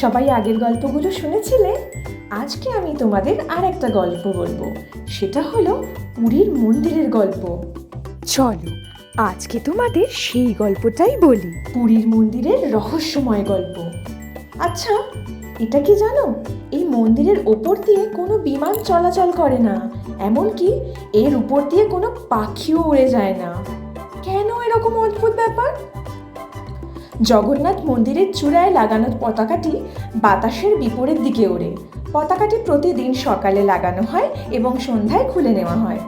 সবাই আগের গল্পগুলো শুনেছিলে? আজকে আমি তোমাদের আর একটা গল্প বলব। সেটা হলো পুরীর মন্দিরের গল্প। চলো আজকে তোমাদের সেই গল্পটাই বলি। পুরীর মন্দিরের রহস্যময় গল্প। আচ্ছা এটা কি জানো? এই মন্দিরের ওপর দিয়ে কোনো বিমান চলাচল করে না এমনকি এর উপর দিয়ে কোনো পাখিও উড়ে যায় না। কেন এরকম অদ্ভুত ব্যাপার? জগন্নাথ মন্দিরের চূড়ায় লাগানো পতাকাটি বাতাসের বিপরীত দিকে ওড়ে। পতাকাটি প্রতিদিন সকালে লাগানো হয় এবং সন্ধ্যায় খুলে নেওয়া হয়।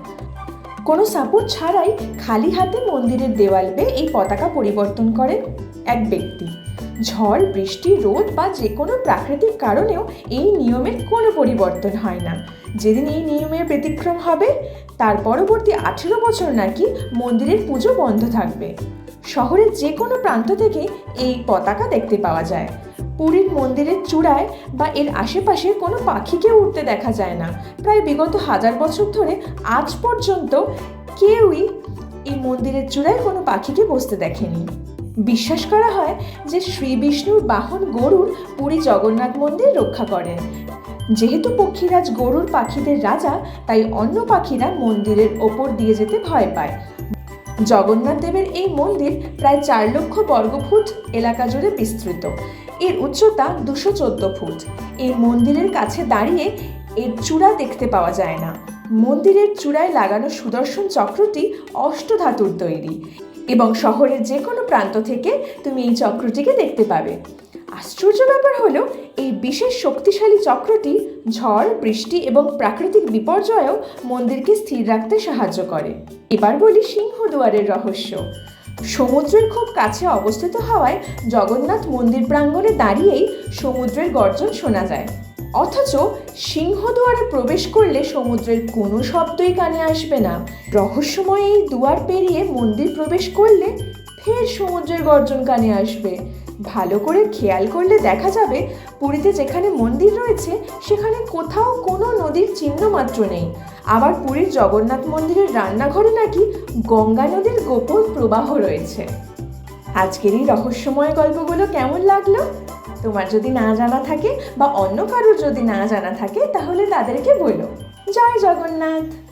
কোনো সাপোর্ট ছাড়াই খালি হাতে মন্দিরের দেওয়াল বেয়ে এই পতাকা পরিবর্তন করেন এক ব্যক্তি। ঝড়, বৃষ্টি, রোদ বা যে কোনো প্রাকৃতিক কারণেও এই নিয়মের কোনো পরিবর্তন হয় না। যেদিন এই নিয়মের ব্যতিক্রম হবে, তার পরবর্তী আঠেরো বছর নাকি মন্দিরের পুজো বন্ধ থাকবে। শহরের যে কোনো প্রান্ত থেকে এই পতাকা দেখতে পাওয়া যায়। পুরীর মন্দিরের চূড়ায় বা এর আশেপাশে কোনো পাখিকে উঠতে দেখা যায় না। প্রায় বিগত হাজার বছর ধরে আজ পর্যন্ত কেউই এই মন্দিরের চূড়ায় কোনো পাখিকে বসতে দেখেনি। বিশ্বাস করা হয় যে শ্রী বিষ্ণুর বাহন গরুর পুরী জগন্নাথ মন্দির রক্ষা করেন। যেহেতু পক্ষীরাজ গরুর পাখিদের রাজা, তাই অন্য পাখিরা মন্দিরের ওপর দিয়ে যেতে ভয় পায়। জগন্নাথ দেবের এই মন্দির প্রায় চার লক্ষ বর্গফুট এলাকা জুড়ে বিস্তৃত। এর উচ্চতা দুশো চোদ্দ ফুট। এই মন্দিরের কাছে দাঁড়িয়ে এর চূড়া দেখতে পাওয়া যায় না। মন্দিরের চূড়ায় লাগানো সুদর্শন চক্রটি অষ্টধাতুর তৈরি এবং শহরের যে কোনো প্রান্ত থেকে তুমি এই চক্রটিকে দেখতে পাবে। আশ্চর্য ব্যাপার হলো, এই বিশেষ শক্তিশালী চক্রটি ঝড়, বৃষ্টি এবং প্রাকৃতিক বিপর্যয়েও মন্দিরকে স্থির রাখতে সাহায্য করে। এবার বলি সিংহদুয়ারের রহস্য। সমুদ্রের খুব কাছে অবস্থিত হওয়ায় জগন্নাথ মন্দির প্রাঙ্গণে দাঁড়িয়েই সমুদ্রের গর্জন শোনা যায়। অথচ সিংহদুয়ারে প্রবেশ করলে সমুদ্রের কোনো শব্দই কানে আসবে না। রহস্যময় এই দুয়ার পেরিয়ে মন্দির প্রবেশ করলে ফের সমুদ্রের গর্জন কানে আসবে। ভালো করে খেয়াল করলে দেখা যাবে পুরীতে যেখানে মন্দির রয়েছে, সেখানে কোথাও কোনো নদীর চিহ্ন মাত্র নেই। আবার পুরীর জগন্নাথ মন্দিরের রান্নাঘরে নাকি গঙ্গা নদীর গোপন প্রবাহ রয়েছে। আজকের এই রহস্যময় গল্পগুলো কেমন লাগল? তোমার যদি না জানা থাকে বা অন্য কারোর যদি না জানা থাকে, তাহলে তাদেরকে বলো। জয় জগন্নাথ!